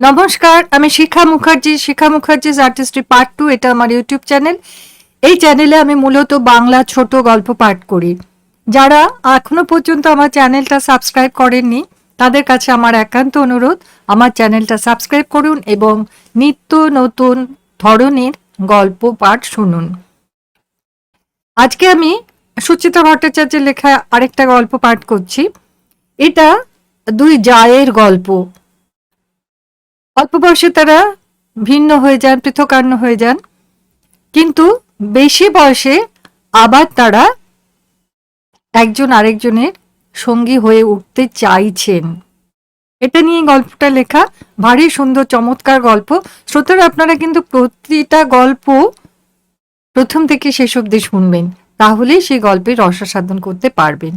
নমস্কার, আমি Shikha Mukherjee Shikha Mukherjee artistry part two, এটা আমার ইউটিউব চ্যানেল। এই চ্যানেলে আমি মূলত বাংলা ছোট গল্প পাঠ করি। যারা এখনও পর্যন্ত আমার চ্যানেলটা সাবস্ক্রাইব করেননি, তাদের কাছে আমার একান্ত অনুরোধ, আমার চ্যানেলটা সাবস্ক্রাইব করুন এবং নিত্য নতুন ধরনের গল্প পাঠ শুনুন। আজকে আমি সুচিতা ভট্টাচার্যের লেখা আরেকটা গল্প পাঠ করছি। এটা দুই জায়ের গল্প। অল্প বয়সে তারা ভিন্ন হয়ে যান, পৃথকান্ন হয়ে যান। কিন্তু বেশি বয়সে আবার তারা একজন আরেকজনের সঙ্গী হয়ে উঠতে চাইছেন। এটা নিয়ে গল্পটা লেখা ভারী সুন্দর চমৎকার গল্প। শ্রোতারা, আপনারা কিন্তু প্রতিটা গল্প প্রথম থেকে শেষ অব্দি শুনবেন। তাহলে সেই গল্পের রসাসাধন করতে পারবেন।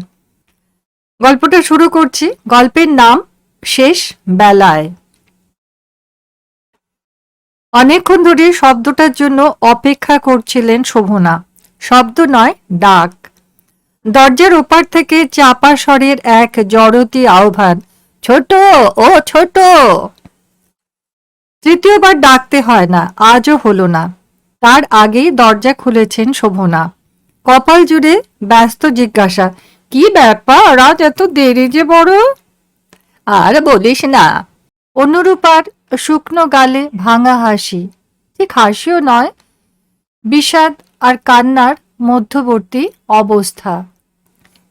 গল্পটা শুরু করছি। গল্পের নাম শেষ বেলায়। অনেকক্ষণ ধরে শব্দটার জন্য অপেক্ষা করছিলেন শোভনা। শব্দ নয়, ডাক। দরজার ওপার থেকে চাপা স্বরের এক জড়তি আহ্বান, ছোট, ও ছোট! তৃতীয়বার ডাকতে হয় না, আজও হলো না। তার আগেই দরজা খুলেছেন শোভনা। কপাল জুড়ে ব্যস্ত জিজ্ঞাসা, কি ব্যাপার? আজ এত দেরি যে বড়? আর বলিস না। অনুরূপার শুকনো গালে ভাঙা হাসি। ঠিক হাসিও নয়, বিষাদ আর কান্নার মধ্যবর্তী অবস্থা।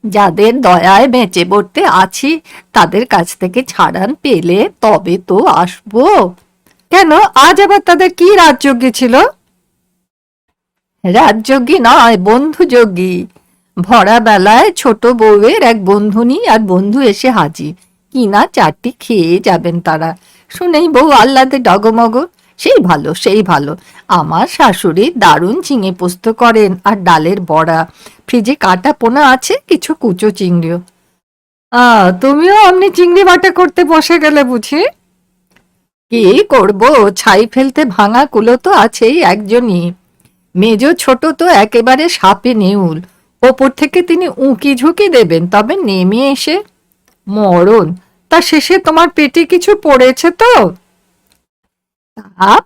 যাদের দয়ায় বেঁচে পড়তে আছি, তাদের কাছ থেকে ছাড়ান পেলে তবে তো আসব। কেন? আজ আবার তাদের কি রাজযোগ্য ছিল? রাজযোগী নয় বন্ধুযোগী ভরা বেলায় ছোট বউয়ের এক বন্ধুনি আর বন্ধু এসে হাজির। কিনা চারটি খেয়ে যাবেন তারা। শুনেই বউ আহ্লাদে ডগমগ। সেই ভালো সেই ভালো। আমার শাশুড়ি দারুণ চিঙে পোস্ত করেন আর ডালের বড়া। ফ্রিজে কাটা পোনা আছে, কিছু কুচো চিংড়িও। আ, তুমিও অমনি চিংড়ি বাটা করতে বসে গেলে বুঝি? কি করব? ছাই ফেলতে ভাঙা কুলো তো আছেই একজনই। মেজ ছোট তো একেবারে সাপে নেউল। ওপর থেকে তিনি উঁকি ঝুঁকি দেবেন, তবে নেমে এসে মরণ। তা শেষে তোমার পেটে কিছু পড়েছে তো?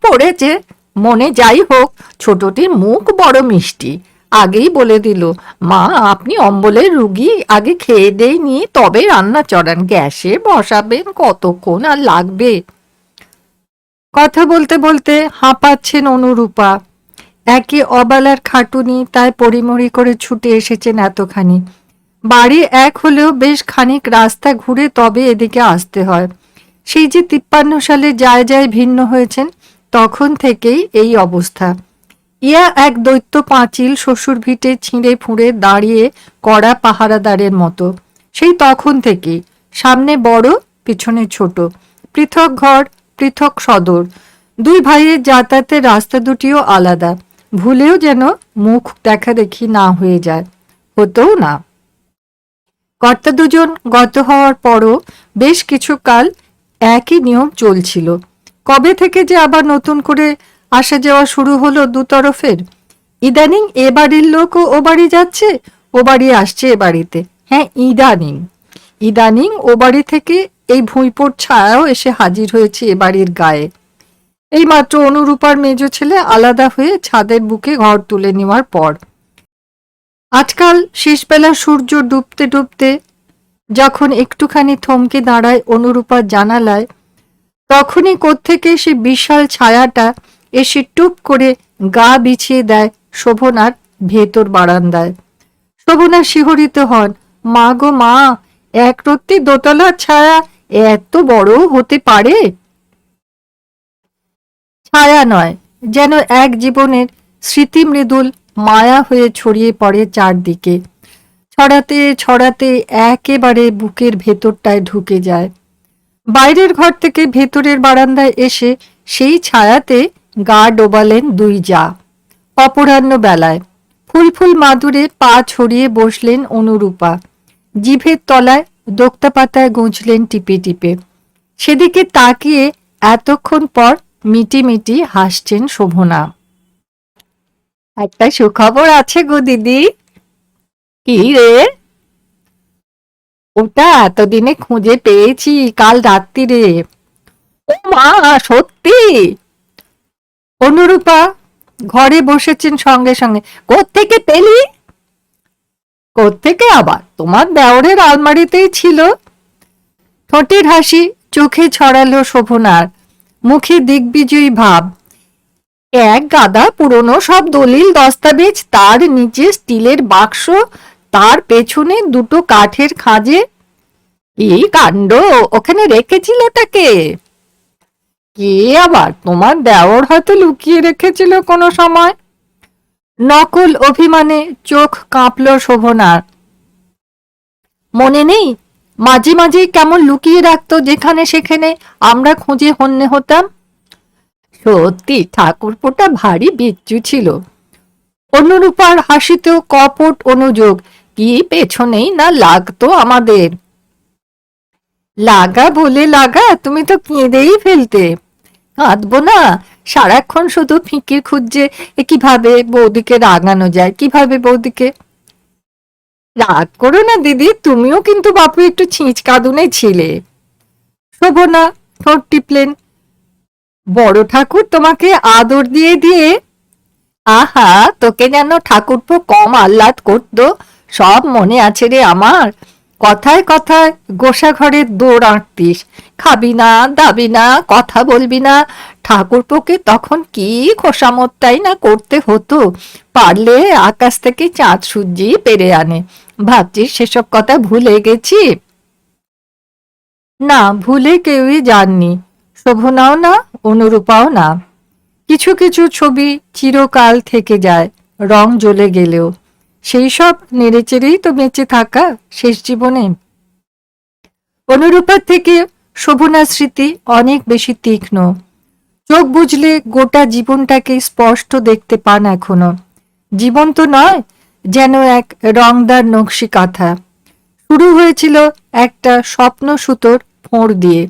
পড়েছে, মনে যাই হোক, ছোটটির মুখ বড় মিষ্টি। আগেই বলে দিল, মা, আপনি অম্বলের রুগী, আগে খেয়ে দেই নিয়ে তবে রান্না চড়ান, গ্যাসে বসাবেন, কতক্ষণ আর লাগবে? কথা বলতে বলতে হাঁপাচ্ছেন অনুরূপা। একে অবালার খাটুনি, তাই পরিমরি করে ছুটে এসেছেন এতখানি। বাড়ি এক হলেও বেশ খানিক রাস্তা ঘুরে তবে এদিকে আসতে হয়। সেই যে তিপ্পান্ন সালে যায় যায় ভিন্ন হয়েছেন, তখন থেকেই এই অবস্থা। ইয়া এক দৈত্য পাঁচিল শ্বশুর ভিটে ছিঁড়ে ফুঁড়ে দাঁড়িয়ে কড়া পাহারাদারের মতো। সেই তখন থেকেই, সামনে বড়, পিছনে ছোট। পৃথক ঘর, পৃথক সদর। দুই ভাইয়ের যাতায়াতের রাস্তা দুটিও আলাদা। ভুলেও যেন মুখ দেখা দেখি না হয়ে যায়। হতেও না। কর্তা দুজন গত হওয়ার পরও বেশ কিছুকাল একই নিয়ম চলছিল। কবে থেকে যে আবার নতুন করে আসা যাওয়া শুরু হলো দু তরফের? ইদানিং এ বাড়ির লোকও ও বাড়ি যাচ্ছে, ও বাড়ি আসছে এ বাড়িতে। হ্যাঁ ইদানিং। ইদানিং ও বাড়ি থেকে এই ভুঁইপোর ছায়াও এসে হাজির হয়েছে এ বাড়ির গায়ে। এই মাত্র অনুরূপার মেজ ছেলে আলাদা হয়ে ছাদের বুকে ঘর তুলে নেওয়ার পর। আজকাল শেষবেলা সূর্য ডুবতে ডুবতে যখন একটুখানি থমকে দাঁড়ায় অনুরূপার জানালায়, তখনই কোত্থেকে সে বিশাল ছায়াটা এসে টুপ করে গা বিছিয়ে দেয় শোভনার ভেতর বারান্দায়। শোভনা শিহরিত হন, মা গো মা, এক রত্তি দোতলার ছায়া এত বড় হতে পারে? ছায়া নয়, যেন এক জীবনের স্মৃতি মৃদুল মায়া হয়ে ছড়িয়ে পড়ে চারদিকে। ছড়াতে ছড়াতে একেবারে বুকের ভেতরটায় ঢুকে যায়। বাইরের ঘর থেকে ভেতরের বারান্দায় এসে সেই ছায়াতে গা ডোবালেন দুই যা। অপরাহ্ন বেলায় ফুল ফুল মাদুরে পা ছড়িয়ে বসলেন অনুরূপা। জিভের তলায় দোক্তা পাতায় গুঁজলেন টিপে টিপে। সেদিকে তাকিয়ে এতক্ষণ পর মিটি মিটি হাসছেন শোভনা। একটা সুখবর আছে গো দিদি। কি রে? ওটা এতদিনে খুঁজে পেয়েছি, কাল রাত্রিরে। ও মা, সত্যি? অনুরূপা, ঘরে বসেছেন সঙ্গে সঙ্গে। কোত্থেকে পেলি? কোত্থেকে আবার? তোমার দেওরের আলমারিতেই ছিল। ঠোঁটের হাসি চোখে ছড়ালো শোভনার, মুখে দিগ্বিজয়ী ভাব। এক গাদা পুরনো সব দলিল দস্তাবেজ, তার নিচে স্টিলের বাক্স, তার পেছনে দুটো কাঠের খাঁজে। এই কাণ্ড? ওখানে রেখেছিল ওটাকে কে আবার? তোমার দেওর হয়তো লুকিয়ে রেখেছিল কোনো সময়? নকল অভিমানে চোখ কাঁপল শোভনার মনে নেই? মাঝে মাঝে কেমন লুকিয়ে রাখতো যেখানে সেখানে। আমরা খুঁজে হন্যে হতাম। সত্যি ঠাকুরপোটা ভারী বিচ্ছু ছিল। অনুরূপার হাসিতেও কপট অনুযোগ, কি পেছনেই না লাগতো আমাদের। লাগা বলে লাগা, তুমি তো কেঁদেই ফেলতে। কাঁদবো না, সারাক্ষণ শুধু ফিকির খুঁজছে, এ কীভাবে বৌদিকে রাগানো যায়, কীভাবে বৌদিকে? রাগ করো না দিদি, তুমিও কিন্তু বাপু একটু ছিঁচ কাঁদুনে ছিলে। শোভনা, ঠোঁট টিপলেন বড় ঠাকুর তোমাকে আদর দিয়ে দিয়ে, আহা, তোকে যেন ঠাকুরপো কম আহ্লাদ করতো, সব মনে আছে রে আমার। কথায় কথায় গোসা ঘরের দৌড় আঁটতিস, খাবি না, দাবি না, কথা বলবি না। ঠাকুরপোকে তখন কি খোসামতটাই না করতে হতো? পারলে আকাশ থেকে চাঁদ সূর্যি পেরে আনে। ভাবছিস সেসব কথা ভুলে গেছি? না, ভুলে কেউই যাননি। শোভনাও না, অনুরূপাও না। কিছু কিছু ছবি চিরকাল থেকে যায়, রং জ্বলে গেলেও। সেই সব নেড়েচেড়েই তো বেঁচে থাকা শেষ জীবনে। অনুরূপার থেকে শোভনার স্মৃতি অনেক বেশি তীক্ষ্ণ। চোখ বুঝলে গোটা জীবনটাকে স্পষ্ট দেখতে পান এখনও। জীবন তো নয়, যেন এক রংদার নকশি কাঁথা শুরু হয়েছিল একটা স্বপ্ন সুতোর ফোঁড় দিয়ে।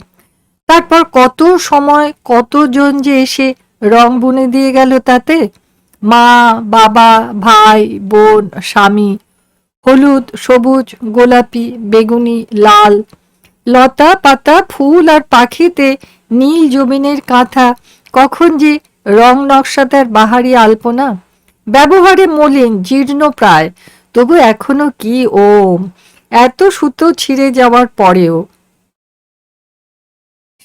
তারপর কত সময় কতজন যে এসে রং বুনে দিয়ে গেল তাতে? মা, বাবা, ভাই, বোন, স্বামী, হলুদ, সবুজ, গোলাপি, বেগুনি, লাল লতা পাতা ফুল আর পাখিতে নীল জমিনের কাঁথা, কখন যে রং নকশাদার বাহারি আলপনা। ব্যবহারে মলিন, জীর্ণ প্রায়, তবু এখনও কি ও এত সুতো ছিঁড়ে যাওয়ার পরেও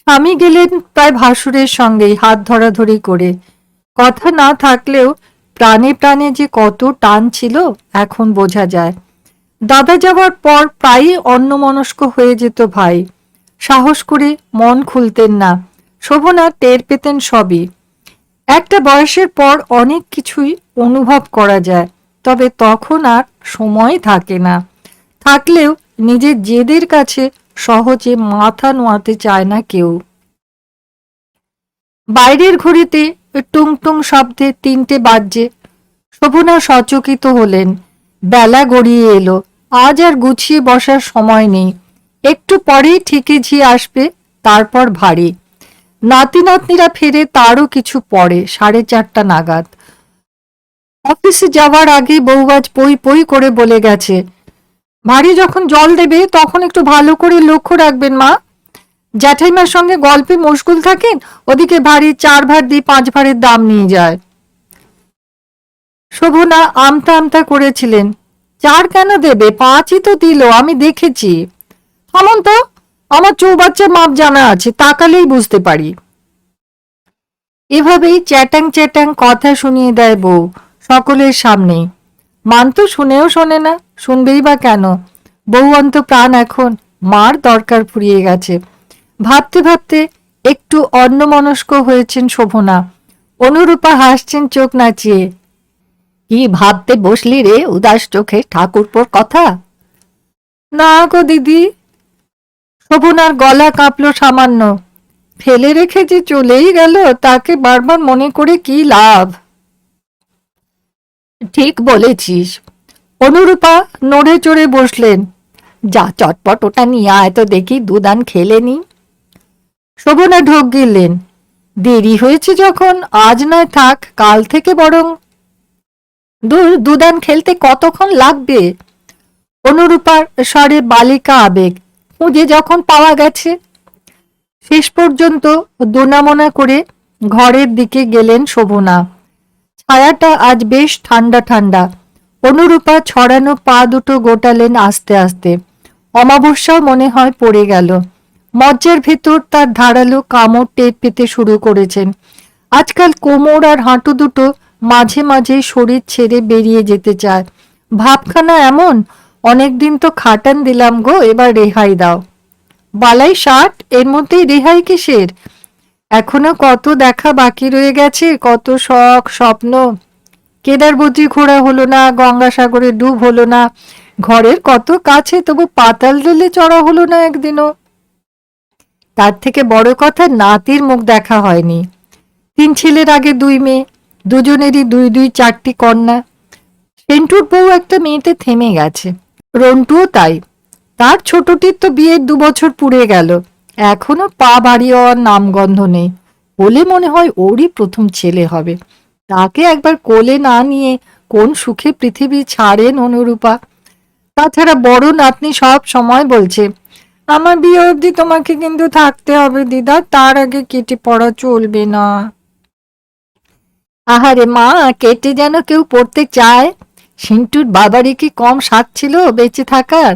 স্বামী গেলেন প্রায় ভাসুরের সঙ্গেই হাত ধরাধরি করে। কথা না থাকলেও প্রাণে প্রাণে যে কত টান ছিল, এখন বোঝা যায়। দাদা যাওয়ার পর প্রায়ই অন্যমনস্ক হয়ে যেত ভাই। সাহস করে মন খুলতেন না। শোভনা টের পেতেন সবই। একটা বয়সের পর অনেক কিছুই অনুভব করা যায়, তবে তখন আর সময় থাকে না। থাকলেও নিজের জেদের কাছে সহজে মাথা নোয়াতে চায় না কেউ। বাইরের ঘড়িতে টুং টুং শব্দে তিনটে বাজছে শোভনা সচকিত হলেন। বেলা গড়িয়ে এলো। আজ আর গুছিয়ে বসার সময় নেই। একটু পরেই ঠিকই ঝি আসবে, তারপর ভারী। নাতি নাতনিরা ফেরে তারও কিছু পরে, সাড়ে চারটা নাগাদ। অফিসে যাওয়ার আগে বউবাজ পই পই করে বলে গেছে ভারী যখন জল দেবে, তখন একটু ভালো করে লক্ষ্য রাখবেন মা। জ্যাঠাইমার সঙ্গে গল্পে মশগুল থাকেন, ওদিকে ভারী চার ভার দিয়ে পাঁচ ভারের দাম নিয়ে যায়। শোভনা আমতা আমতা করেছিলেন। চার কেন দেবে? পাঁচই তো দিল, আমি দেখেছি। থামন তো, আমার চৌবাচ্চার মাপ জানা আছে, তাকালেই বুঝতে পারি। এভাবেই চ্যাটাং চ্যাটাং কথা শুনিয়ে দেয় বউ, সকলের সামনে। মান তো শুনেও শোনে না, শুনবেই বা কেন? বউ অন্ত প্রাণ এখন মার দরকার ফুরিয়ে গেছে। ভাবতে ভাবতে একটু অন্যমনস্ক হয়েছেন শোভনা। অনুরূপা হাসছেন চোখ নাচিয়ে। কি ভাবতে বসলি রে উদাস চোখে ঠাকুরপোর কথা? না গো দিদি। শোভনার গলা কাঁপল সামান্য। ফেলে রেখে যে চলেই গেল, তাকে বারবার মনে করে কি লাভ? ঠিক বলেছিস। অনুরূপা নড়ে চড়ে বসলেন। যা চটপট ওটা নিয়ে আয় তো দেখি দুদান খেলে নি। শোভনা ঢোক গিললেন। দেরি হয়েছে যখন, আজ নয় থাক, কাল থেকে বরং। দূর, দুদান খেলতে কতক্ষণ লাগবে? অনুরূপার স্বরে বালিকা আবেগ। খুঁজে যখন পাওয়া গেছে। শেষ পর্যন্ত দোনামোনা করে ঘরের দিকে গেলেন শোভনা। ছায়াটা আজ বেশ ঠান্ডা ঠান্ডা। অনুরূপা ছড়ানো পা দুটো গোটালেন আস্তে আস্তে। অমাবস্যাও মনে হয় পড়ে গেল। মজ্জের ভেতর তার ধারালো কামড় টেপ পেতে শুরু করেছেন। আজকাল কোমর আর হাঁটু দুটো মাঝে মাঝে শরীর ছেড়ে বেরিয়ে যেতে চায়। ভাবখানা এমন, অনেকদিন তো খাটান দিলাম গো, এবার রেহাই দাও। বালাই ষাট এর মধ্যেই রেহাই কিসের? এখনও কত দেখা বাকি রয়ে গেছে, কত শখ, স্বপ্ন? কেদারবদ্রী ঘোরা হলো না গঙ্গাসাগরে ডুব হলো না, ঘরের কত কাছে তবু পাতাল রেলে চড়া হলো না একদিনও। তার থেকে বড় কথা নাতির মুখ দেখা হয়নি। তিন ছেলের আগে দুই মেয়ে, দুজনেরই দুই দুই চারটি কন্যা। সেন্টুর বউ একটা মেয়েতে থেমে গেছে। রন্টুও তাই। তার ছোটটির তো বিয়ের দু বছর পুড়ে গেল। এখনও পা বাড়িয়ে নামগন্ধ নেই। বলে মনে হয় ওরই প্রথম ছেলে হবে। তাকে একবার কোলে না নিয়ে কোন সুখে পৃথিবী ছাড়েন অনুরূপা। তাছাড়া বড় নাতনি সব সময় বলছে, আমার বিয়ে অবধি তোমাকে কিন্তু থাকতে হবে দিদা, তার আগে কেটে পড়া চলবে না। আহারে মা, কেটে যেন কেউ পড়তে চায়? সিন্টুর বাবারই কি কম স্বাদ ছিল বেঁচে থাকার?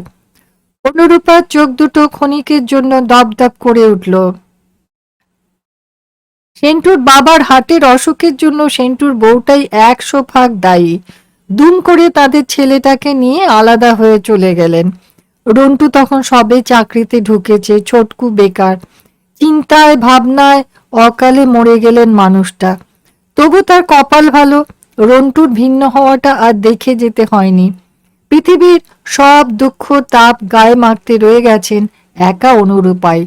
অনুরূপার চোখ দুটো ক্ষণিকের জন্য দপদপ করে উঠল। সেন্টুর বাবার হাতের অসুখের জন্য সেন্টুর বউটাই একশো ভাগ দায়ী। দুম করে তাদের ছেলেটাকে নিয়ে আলাদা হয়ে চলে গেলেন। রন্টু তখন সবে চাকরিতে ঢুকেছে, ছোটকু বেকার। চিন্তায়, ভাবনায় অকালে মরে গেলেন মানুষটা। তবু তার কপাল ভালো, রন্টুর ভিন্ন হওয়াটা আর দেখে যেতে হয়নি। পৃথিবীর সব দুঃখ তাপ গায়ে মাখতে রয়ে গেছেন একা অনুরূপায়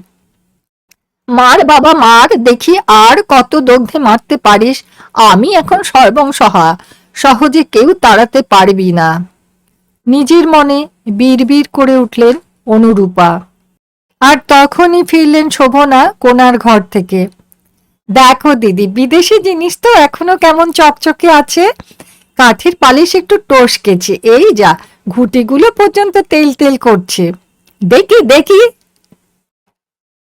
মার বাবা মার দেখি আর কত দগ্ধে মারতে পারিস, আমি এখন সর্বংসহা, সহজে কেউ তাড়াতে পারবি না। নিজের মনে বিড়বিড় করে উঠলেন অনুরূপা। আর তখনই ফিরলেন শোভনা কোনার ঘর থেকে। দেখো দিদি, বিদেশি জিনিস তো এখনও কেমন চকচকে আছে। কাঠের পালিশ একটু টসকেছে, এই যা ঘুটিগুলো পর্যন্ত তেল তেল করছে। দেখি দেখি।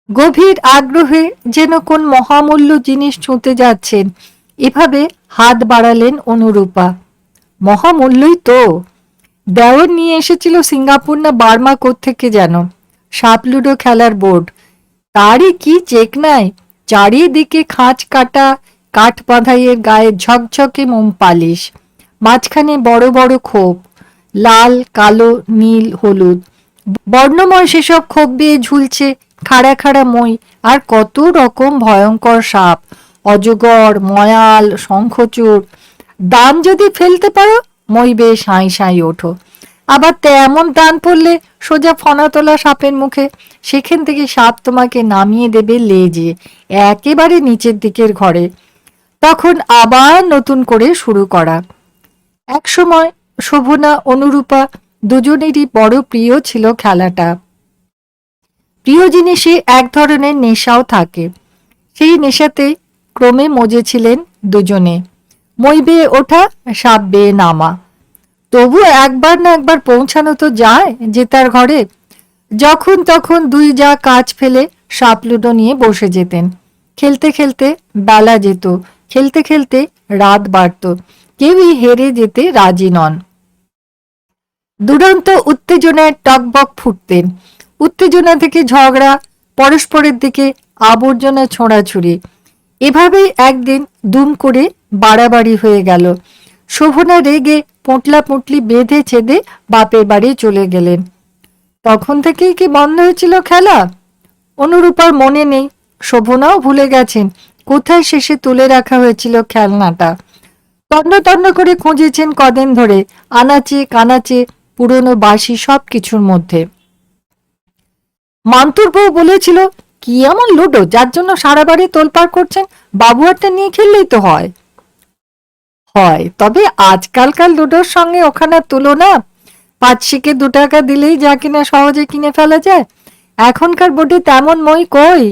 গভীর আগ্রহে যেন কোন মহামূল্য জিনিস ছুঁতে যাচ্ছেন, এভাবে হাত বাড়ালেন অনুরূপা। মহামূল্যই তো। দেওর নিয়ে এসেছিল সিঙ্গাপুর না বার্মা থেকে যেন? সাপলুডো খেলার বোর্ড। তারই কি চেক নাই? চারিদিকে খাঁচ কাটা, কাঠ বাঁধাইয়ের গায়ে ঝকঝকে মোম পালিশ। মাঝখানে বড় বড় খোপ। লাল, কালো, নীল, হলুদ। বর্ণময় সেসব খোপ দিয়ে ঝুলছে খাড়া খাড়া মই। আর কত রকম ভয়ঙ্কর সাপ। অজগর, ময়াল, শঙ্খচূড়। দান যদি ফেলতে পারো, মই বেশ সাঁই সাঁই ওঠো। আবার তেমন দান পড়লে সোজা ফনাতলা সাপের মুখে। সেখান থেকে সাপ তোমাকে নামিয়ে দেবে লেজে, একেবারে নিচের দিকের ঘরে। তখন আবার নতুন করে শুরু করা। একসময় শোভনা, অনুরূপা দুজনেরই বড় প্রিয় ছিল খেলাটা। প্রিয় জিনিসে এক ধরনের নেশাও থাকে। সেই নেশাতে ক্রমে মজেছিলেন দুজনে। মই বেয়ে ওঠা সাপ বেয়ে নামা। তবু একবার না একবার পৌঁছানো তো যায় যে তার ঘরে। যখন তখন দুই যা কাজ ফেলে সাপ লুডো নিয়ে বসে যেতেন। খেলতে খেলতে বেলা যেত, খেলতে খেলতে রাত বাড়ত। কেউই হেরে যেতে রাজি নন। দুরন্ত উত্তেজনায় টকবক ফুটতেন উত্তেজনা থেকে ঝগড়া, পরস্পরের দিকে আবর্জনা ছোঁড়াছুড়ি। এভাবেই একদিন দুম করে বাড়াবাড়ি হয়ে গেল। শোভনা রেগে পোটলা পুটলি বেঁধে ছেদে বাপের বাড়ি চলে গেলেন। তখন থেকেই কি বন্ধ হয়েছিল খেলা? অনুরূপার মনে নেই। শোভনাও ভুলে গেছেন। কোথায় শেষে তুলে রাখা হয়েছিল খেলনাটা? তন্ন তন্ন করে খুঁজেছেন কদিন ধরে, আনাচে, কানাচে, পুরনো বাসি সব কিছুর মধ্যে। মান্তুর বউ বলেছিল, কি এমন লুডো, যার জন্য সারা বাড়ি তোলপাড় করছেন? বাবু একটা নিয়ে খেললেই তো হয়। হয়, তবে আজকালকার লুডোর সঙ্গে ওখানে তুলনা পাঁচ শিকে দু টাকা দিলেই যা কিনা সহজে কিনে ফেলা যায়। এখনকার বোর্ডে তেমন মই কই?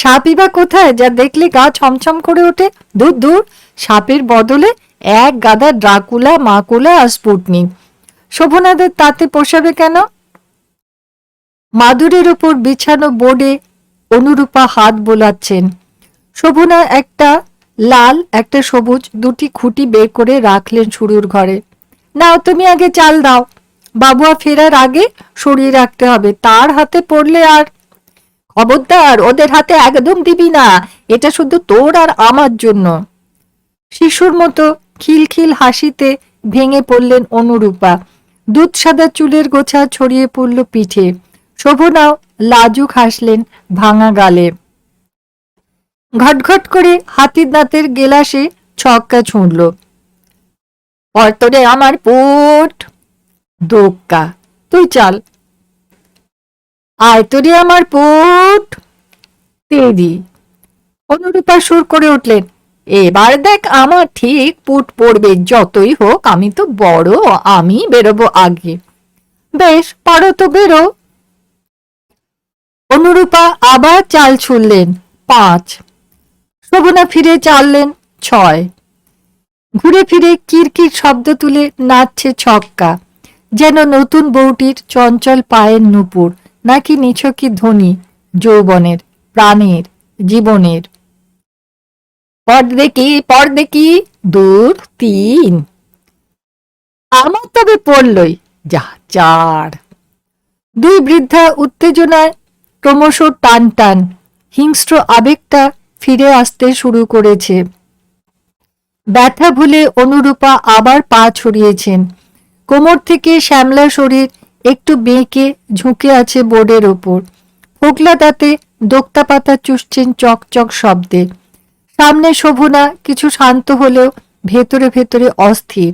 সাপই বা কোথায়? যা দেখলে গা ছমছম করে ওঠে। দূর দূর। সাপের বদলে এক গাদা ড্রাকুলা, মাকুলা আর স্পুটনিক। শোভনাদের তাতে পোষাবে কেন? মাদুরের ওপর বিছানো বোর্ডে অনুরূপা হাত বোলাচ্ছেন। শোভনা একটা লাল, একটা সবুজ দুটি খুঁটি বের করে রাখলেন শুরুর ঘরে। নাও, তুমি আগে চাল দাও। বাবুয়া ফেরার আগে সরিয়ে রাখতে হবে। তার হাতে পড়লে আর খবরদার ওদের হাতে একদম দিবি না। এটা শুধু তোর আর আমার জন্য। শিশুর মতো খিলখিল হাসিতে ভেঙে পড়লেন অনুরূপা। দুধ সাদা চুলের গোছা ছড়িয়ে পড়ল পিঠে। শোভনাও লাজুক হাসলেন ভাঙা গালে। ঘটঘট করে হাতির দাঁতের গেলাসে ছক্কা ছুঁড়ল। অর্তরে আমার পোট, দোক্কা। তুই চাল। আয় তোরে আমার পুট। তেরি অনুরূপা সুর করে উঠলেন, এবার দেখ আমার ঠিক পুট পড়বে, যতই হোক আমি তো বড়, আমি বেরোবো আগে। বেশ, পারো তো বেরো। অনুরূপা আবার চাল ছুড়লেন, পাঁচ। শোভনা ফিরে চাললেন, ছয়। ঘুরে ফিরে কিরকির শব্দ তুলে নাচছে ছক্কা, যেন নতুন বউটির চঞ্চল পায়ের নুপুর। নাকি নিছকি ধ্বনি যৌবনের, প্রাণের, জীবনের? পর দেখি পর দেখি দূর তিন। আমার তবে পড়লই, যা চার। দুই বৃদ্ধা উত্তেজনায় ক্রমশ টান টান, হিংস্র আবেগটা ফিরে আসতে শুরু করেছে। ব্যথা ভুলে অনুরূপা আবার পা ছড়িয়েছেন। কোমর থেকে শ্যামলা শরীর একটু বেঁকে ঝুঁকে আছে বোর্ডের ওপর ফোকলা দাঁতে দোক্তা পাতা চুষছেন চকচক শব্দে। সামনে শোভনা কিছু শান্ত হলেও ভেতরে ভেতরে অস্থির।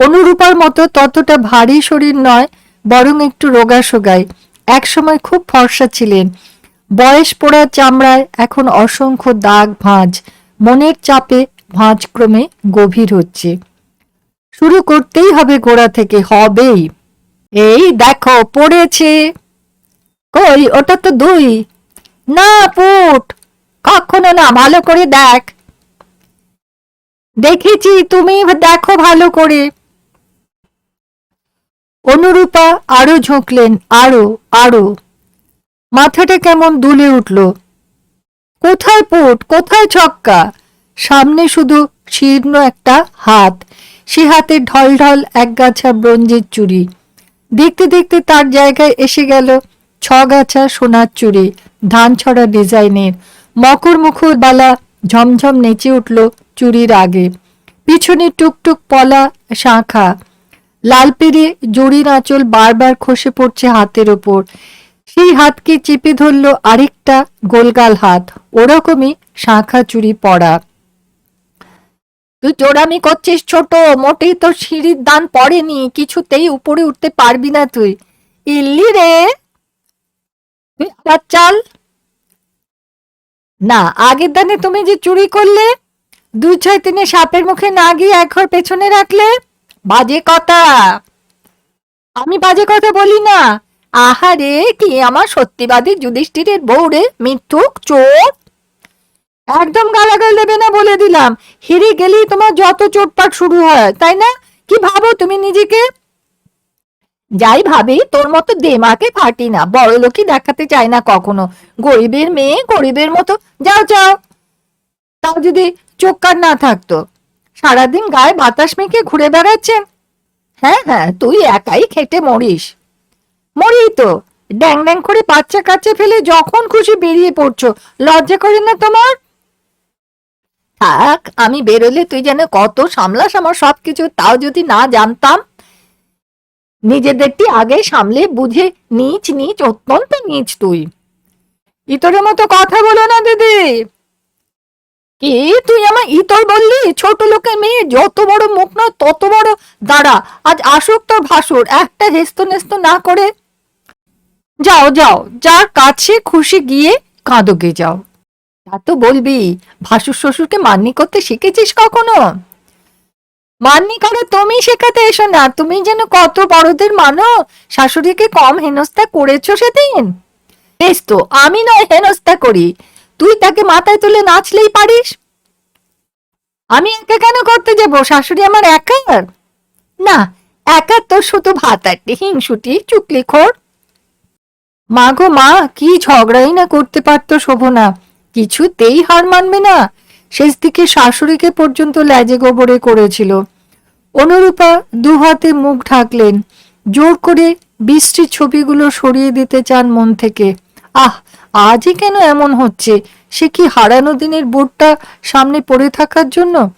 অনুরূপার মতো ততটা ভারী শরীর নয়, বরং একটু রোগাশোগায় একসময় খুব ফর্সা ছিলেন। বয়স পোড়া চামড়ায় এখন অসংখ্য দাগ ভাঁজ। মনের চাপে ভাঁজ ক্রমে গভীর হচ্ছে। শুরু করতেই হবে গোড়া থেকে, হবেই। এই দেখো, পড়েছে। কই, ওটা তো দুই। না, পুট। কখনো না, ভালো করে দেখ। দেখেছি, তুমি দেখো ভালো করে। অনুরূপা আরও ঝুঁকলেন, আরও আরও। মাথাটা কেমন দুলে উঠল। কোথায় পুট? কোথায় ছক্কা? সামনে শুধু শীর্ণ একটা হাত। সে হাতে ঢল ঢল একগাছা ব্রোঞ্জের চুড়ি। দেখতে দেখতে তার জায়গায় এসে গেল ছগাছা সোনার চুড়ি, ধান ছড়া ডিজাইনের। মকর মুখর বালা ঝমঝম নেচে উঠল চুরির আগে। পিছনে টুকটুক পলা শাঁখা। লাল পেরে জড়ির আঁচল বারবার খসে পড়ছে হাতের ওপর। সেই হাতকে চেপে ধরল আরেকটা গোলগাল হাত। ওরকমই শাঁখা চুরি পড়া তুই চোরামি করছিস ছোট, মোটেই তোর সিঁড়ির দান পড়েনি, কিছুতেই উপরে উঠতে পারবি না তুই। ইল্লি রে। চাল। না, আগের দানে তুমি যে চুরি করলে, দুই ছয় তিনে সাপের মুখে না গিয়ে এক ঘর পেছনে রাখলে, বাজে কথা। আমি বাজে কথা বলি না। আহারে, কি আমার সত্যিবাদী যুধিষ্ঠিরের বউরে মিথ্যুক চোর? একদম গালাগাল দেবে না বলে দিলাম। হেরে গেলেই তোমার যত চোটপাট শুরু হয়, তাই না? কি ভাবো তুমি নিজেকে? যাই ভাবি, তোর মতো দেমাকে ফাটি না। বড় লোকই দেখাতে চায় না কখনো। গরিবের মেয়ে, গরিবের মতো। যাও যাও। তাও যদি চোখ কান না থাকতো। সারাদিন গায়ে বাতাস মেখে ঘুরে বেড়াচ্ছেন হ্যাঁ হ্যাঁ তুই একাই খেটে মরিস। মরি তো। ড্যাং ড্যাং করে বাচ্চা কাচ্চা ফেলে যখন খুশি বেরিয়ে পড়ছো। লজ্জা করে না তোমার? থাক, আমি বেরোলে তুই যেন কত সামলাস আমার সবকিছু, তাও যদি না জানতাম। নিজেদেরটি আগে সামলে বুঝে নিচ নিচ, অত্যন্ত নিচ তুই। ইতরের মতো কথা বলো না, দিদি। কি তুই আমার ইতর বললি? ছোট লোকের মেয়ে, যত বড় মুখ নয়, তত বড় দাঁড়া। আজ আসুক তোর ভাসুর, একটা হেস্ত নেস্ত না করে। যাও যাও, যার কাছে খুশি গিয়ে কাঁদোগে যাও। তা তো বলবি। ভাসুর শ্বশুরকে মান্নি করতে শিখেছিস কখনো? মান্নি করা তুমি শেখাতে এসো না। তুমি যেন কত বড়দের মানো। শাশুড়িকে কম হেনস্থা করেছ সেদিন? বেশ তো, আমি নয় হেনস্থা করি। তুই তাকে মাথায় তুলে নাচলেই পারিস। আমি একা কেন করতে যাব? শাশুড়ি আমার একার না একার তো শুধু ভাত আটটি হিংসুটি চুকলি খোর মা গো মা, কি ঝগড়াই না করতে পারতো শোভনা। কিছুতেই হার মানবে না। শেষ দিকে শাশুড়িকে পর্যন্ত ল্যাজে গোবরে করেছিল। অনুরূপা দু হাতে মুখ ঢাকলেন। জোর করে বৃষ্টির ছবিগুলো সরিয়ে দিতে চান মন থেকে। আহ, আজই কেন এমন হচ্ছে? সে কি হারানো দিনের বোর্ডটা সামনে পড়ে থাকার জন্য?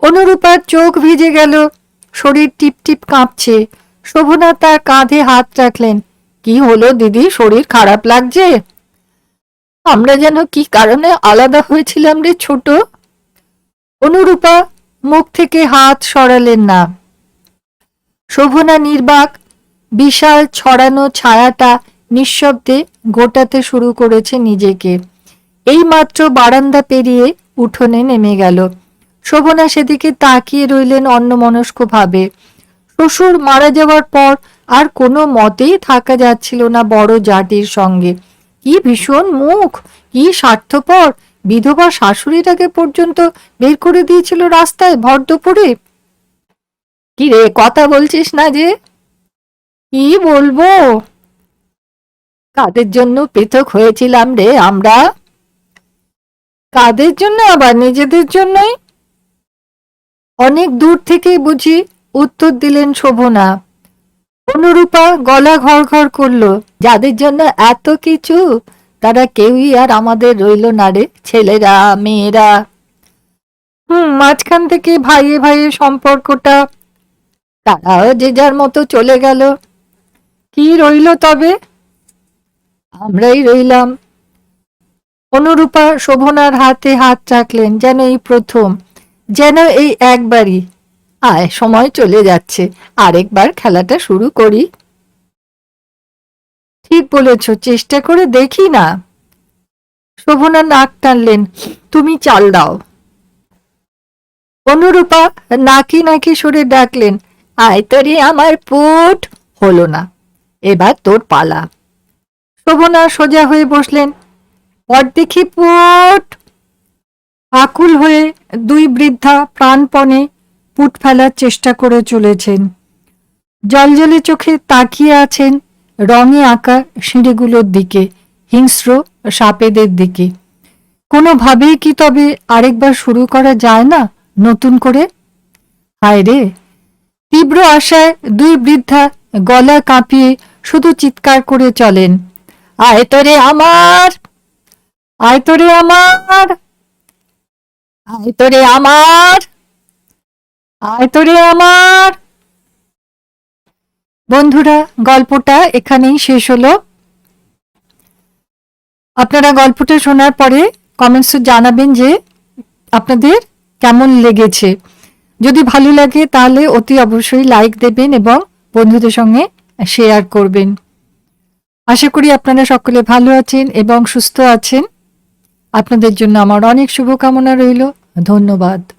অনুরূপার চোখ ভিজে গেল। শরীর টিপ টিপ কাঁপছে। শোভনা তার কাঁধে হাত রাখলেন। কি হলো দিদি? শরীর খারাপ লাগছে? আমরা যেন কি কারণে আলাদা হয়েছিলাম রে ছোট? অনুরূপা, মুখ থেকে হাত সরালেন না। শোভনা নির্বাক, বিশাল ছড়ানো ছায়াটা নিঃশব্দে গোটাতে শুরু করেছে নিজেকে। এইমাত্র বারান্দা পেরিয়ে উঠোনে নেমে গেল। শোভনা সেদিকে তাকিয়ে রইলেন অন্যমনস্ক ভাবে শ্বশুর মারা যাওয়ার পর আর কোনো মতেই থাকা যাচ্ছিল না বড় জাতির সঙ্গে। কি ভীষণ মুখ, কি স্বার্থপর। বিধবা শাশুড়িটাকে পর্যন্ত বের করে দিয়েছিল রাস্তায় ভর দুপুরে। কি রে, কথা বলছিস না যে? কি বলব? কাদের জন্য পৃথক হয়েছিলাম রে আমরা? কাদের জন্য আবার নিজেদের জন্যই? অনেক দূর থেকে বুঝি উত্তর দিলেন শোভনা। অনুরূপা গলা ঘর ঘর করল। যাদের জন্য এত কিছু, তারা কেউই আর আমাদের রইল না রে, ছেলেরা, মেয়েরা। হুম, মাঝখান থেকে ভাইয়ে ভাইয়ে সম্পর্কটা, তারাও যে যার মতো চলে গেল। কি রইল তবে? আমরাই রইলাম। অনুরূপা শোভনার হাতে হাত রাখলেন, যেন এই প্রথম, যেন এই একবারই। আয়, সময় চলে যাচ্ছে। আরেকবার খেলাটা শুরু করি। ঠিক বলেছ, চেষ্টা করে দেখি না। শোভনা নাক টানলেন, তুমি চাল দাও। অনুরূপা নাকি নাকি সরে ডাকলেন, আয় তোরে, আমার পুট! হলো না। এবার তোর পালা। শোভনা সোজা হয়ে বসলেন দেখি পুট! আকুল হয়ে দুই বৃদ্ধা প্রাণপণে পুট ফেলার চেষ্টা করে চলেছেন। জলজলে চোখে তাকিয়ে আছেন রঙে আঁকা সিঁড়িগুলোর দিকে, হিংস্র সাপেদের দিকে। কোনোভাবেই কি তবে আরেকবার শুরু করা যায় না নতুন করে? হায় রে! তীব্র আশায় দুই বৃদ্ধা গলা কাঁপিয়ে শুধু চিৎকার করে চলেন আয়তরে আমার! আয়তরে আমার! আয়তরে আমার! আয় তোরে আমার। বন্ধুরা, গল্পটা এখানেই শেষ হলো। আপনারা গল্পটা শোনার পরে কমেন্টসে জানাবেন যে আপনাদের কেমন লেগেছে। যদি ভালো লাগে তাহলে অতি অবশ্যই লাইক দেবেন এবং বন্ধুদের সঙ্গে শেয়ার করবেন। আশা করি আপনারা সকলে ভালো আছেন এবং সুস্থ আছেন। আপনাদের জন্য আমার অনেক শুভকামনা রইল। ধন্যবাদ।